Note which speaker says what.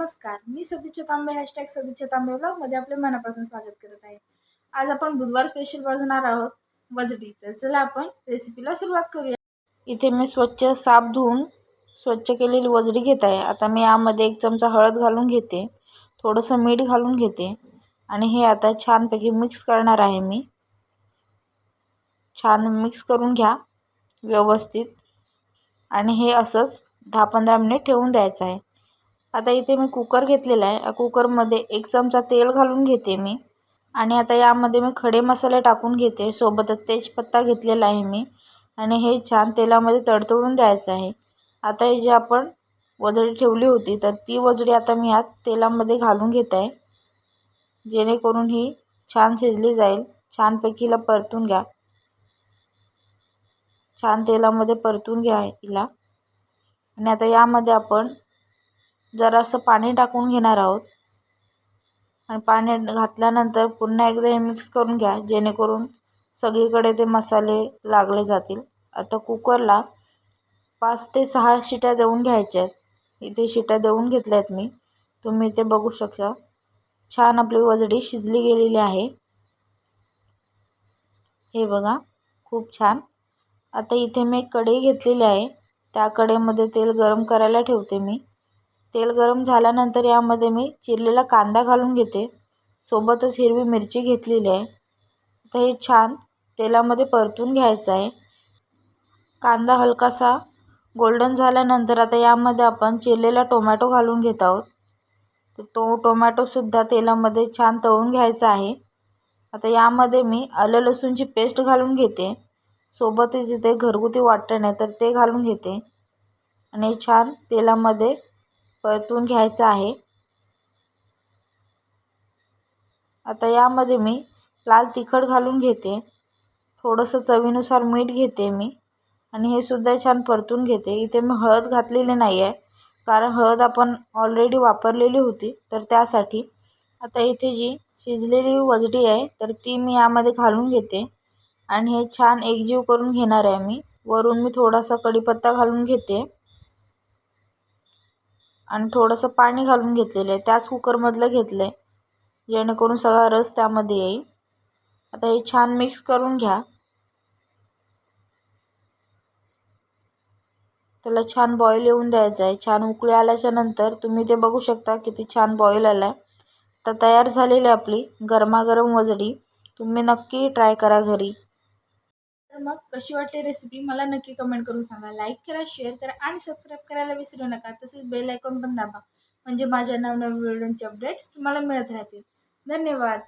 Speaker 1: नमस्कार. मी सदिच्छा तांबे हॅशटॅग सदिच्छा तांबे ब्लॉगमध्ये आपले मनापासून स्वागत करत आहे. आज आपण बुधवार स्पेशल वाजणार आहोत वजडी तर चला आपण रेसिपीला सुरुवात करूया.
Speaker 2: इथे मी स्वच्छ साफ धुवून स्वच्छ केलेली वजडी घेत आहे. आता मी यामध्ये एक चमचा हळद घालून घेते. थोडंसं मीठ घालून घेते. आणि हे आता छानपैकी मिक्स करणार आहे मी. छान मिक्स करून घ्या व्यवस्थित. आणि हे असंच दहा पंधरा मिनिट ठेवून द्यायचं आहे. आता इथे मी कुकर घेतलेला आहे. कुकरमध्ये एक चमचा तेल घालून घेते मी. आणि आता यामध्ये मी खडे मसाले टाकून घेते. सोबतच तेजपत्ता घेतलेला आहे मी. आणि हे छान तेलामध्ये तडतडून द्यायचं आहे. आता हे जे आपण वजडी ठेवली होती तर ती वजडी आता मी यात तेलामध्ये घालून घेत आहे. जेणेकरून ही छान शिजली जाईल. छानपैकी हिला परतून घ्या. छान तेलामध्ये परतून घ्या हिला. आणि आता यामध्ये आपण जरासं पाणी टाकून घेणार आहोत. आणि पाणी घातल्यानंतर पुन्हा एकदा हे मिक्स करून घ्या जेणेकरून सगळीकडे ते मसाले लागले जातील. आता कुकरला पाच ते सहा शिट्या देऊन घ्यायच्या आहेत. इथे शिट्या देऊन घेतल्या आहेत मी. तुम्ही इथे बघू शकता. छान आपली वजडी शिजली गेलेली आहे. हे बघा खूप छान. आता इथे मी एक कढई घेतलेली आहे. त्या कढईमध्ये तेल गरम करायला ठेवते मी. तेल गरम झाल्यानंतर यामध्ये मी चिरलेला कांदा घालून घेते. सोबतच हिरवी मिरची घेतलेली आहे. आता हे छान तेलामध्ये परतून घ्यायचं आहे. कांदा हलकासा गोल्डन झाल्यानंतर आता यामध्ये आपण चिरलेला टोमॅटो घालून घेत आहोत. तर तो टोमॅटोसुद्धा तेलामध्ये छान तळून घ्यायचा आहे. आता यामध्ये मी आलं लसूणची पेस्ट घालून घेते. सोबतच इथे घरगुती वाटण आहे तर ते घालून घेते. आणि छान तेलामध्ये परतून घ्यायचं आहे. आता यामध्ये मी लाल तिखट घालून घेते. थोडंसं चवीनुसार मीठ घेते मी. आणि हे सुद्धा छान परतून घेते. इथे मी हळद घातलेली नाही आहे कारण हळद आपण ऑलरेडी वापरलेली होती. तर त्यासाठी आता इथे जी शिजलेली वजडी आहे तर ती मी यामध्ये घालून घेते. आणि हे छान एकजीव करून घेणार आहे मी. वरून मी थोडासा कढीपत्ता घालून घेते. आणि थोडंसं पाणी घालून घेतलेलं आहे. त्याच कुकरमधलं घेतलं आहे जेणेकरून सगळा रस त्यामध्ये येईल. आता हे छान मिक्स करून घ्या. त्याला छान बॉईल येऊन द्यायचं आहे. छान उकळी आल्याच्यानंतर तुम्ही ते बघू शकता किती छान बॉईल आला आहे तर तयार झालेली आपली गरमागरम वजडी. तुम्ही नक्की ट्राय करा घरी.
Speaker 1: तर मग कशी वाटली रेसिपी मला नक्की कमेंट करून सांगा. लाईक करा शेअर करा आणि सबस्क्राईब करायला विसरू नका. तसेच बेल आयकॉन पण दाबा. म्हणजे माझ्या नवनवीन व्हिडिओंचे अपडेट्स तुम्हाला मिळत राहतील. धन्यवाद.